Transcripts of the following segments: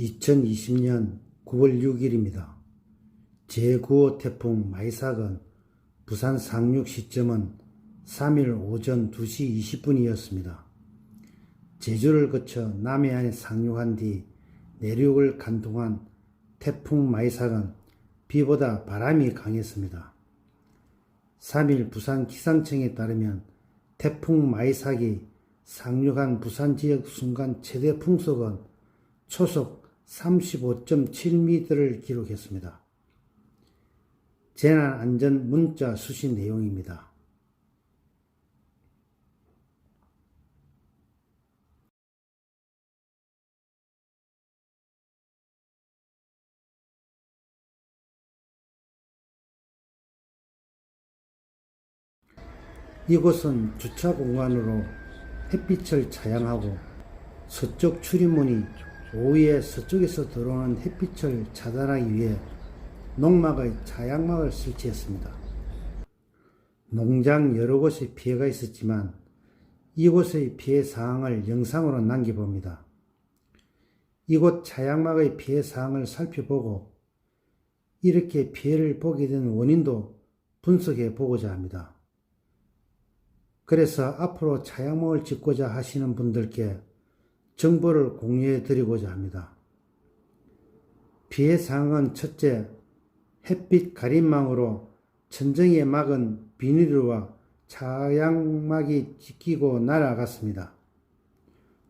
2020년 9월 6일입니다. 제9호 태풍 마이삭은 부산 상륙 시점은 3일 오전 2시 20분이었습니다. 제주를 거쳐 남해안에 상륙한 뒤 내륙을 간 동안 태풍 마이삭은 비보다 바람이 강했습니다. 3일 부산 기상청에 따르면 태풍 마이삭이 상륙한 부산 지역 순간 최대 풍속은 초속 35.7m를 기록했습니다. 재난 안전 문자 수신 내용입니다. 이곳은 주차 공간으로 햇빛을 차양하고 서쪽 출입문이 오후에 서쪽에서 들어오는 햇빛을 차단하기 위해 농막의 차양막을 설치했습니다. 농장 여러 곳에 피해가 있었지만 이곳의 피해 사항을 영상으로 남겨봅니다. 이곳 차양막의 피해 사항을 살펴보고 이렇게 피해를 보게 된 원인도 분석해 보고자 합니다. 그래서 앞으로 차양막을 짓고자 하시는 분들께 정보를 공유해 드리고자 합니다. 피해 사항은 첫째, 햇빛 가림망으로 천정에 막은 비닐과 차양막이 찢기고 날아갔습니다.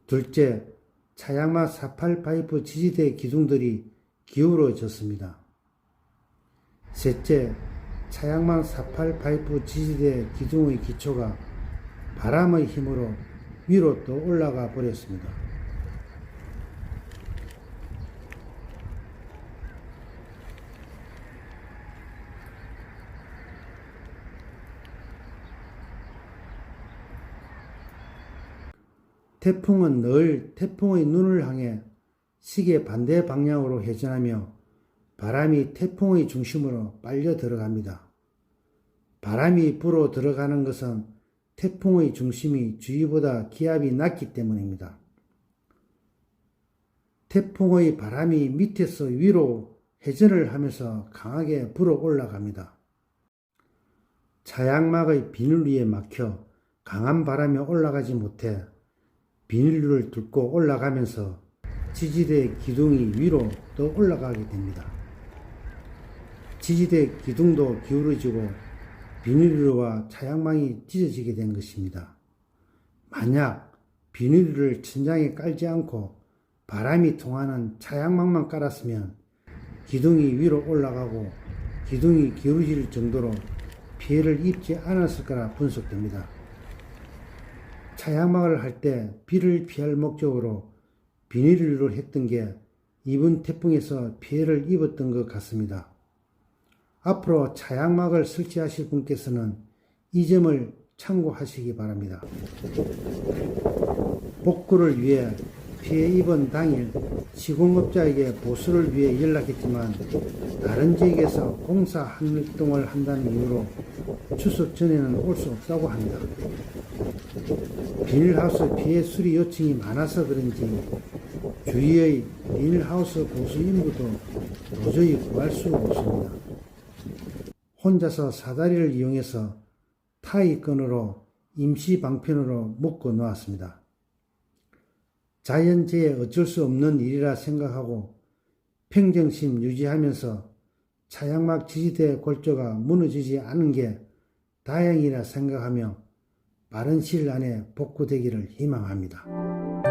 둘째, 차양막 사팔 파이프 지지대 기둥들이 기울어졌습니다. 셋째, 차양막 사팔 파이프 지지대 기둥의 기초가 바람의 힘으로 위로 또 올라가 버렸습니다. 태풍은 늘 태풍의 눈을 향해 시계 반대 방향으로 회전하며 바람이 태풍의 중심으로 빨려 들어갑니다. 바람이 불어 들어가는 것은 태풍의 중심이 주위보다 기압이 낮기 때문입니다. 태풍의 바람이 밑에서 위로 회전을 하면서 강하게 불어 올라갑니다. 차양막의 비늘 위에 막혀 강한 바람이 올라가지 못해 비닐을 뚫고 올라가면서 지지대 기둥이 위로 또 올라가게 됩니다. 지지대 기둥도 기울어지고 비닐루와 차양망이 찢어지게 된 것입니다. 만약 비닐루를 천장에 깔지 않고 바람이 통하는 차양망만 깔았으면 기둥이 위로 올라가고 기둥이 기울어질 정도로 피해를 입지 않았을 거라 분석됩니다. 차양막을 할 때 비를 피할 목적으로 비닐로 했던 게 이번 태풍에서 피해를 입었던 것 같습니다. 앞으로 차양막을 설치하실 분께서는 이 점을 참고하시기 바랍니다. 복구를 위해 피해 입은 당일 시공업자에게 보수를 위해 연락했지만 다른 지역에서 공사 활동을 한다는 이유로 추석 전에는 올 수 없다고 합니다. 비닐하우스 피해 수리 요청이 많아서 그런지 주위의 비닐하우스 보수 인구도 도저히 구할 수 없습니다. 혼자서 사다리를 이용해서 타이건으로 임시 방편으로 묶어 놓았습니다. 자연재해 어쩔 수 없는 일이라 생각하고 평정심 유지하면서 차양막 지지대 골조가 무너지지 않은 게 다행이라 생각하며 빠른 시일 안에 복구되기를 희망합니다.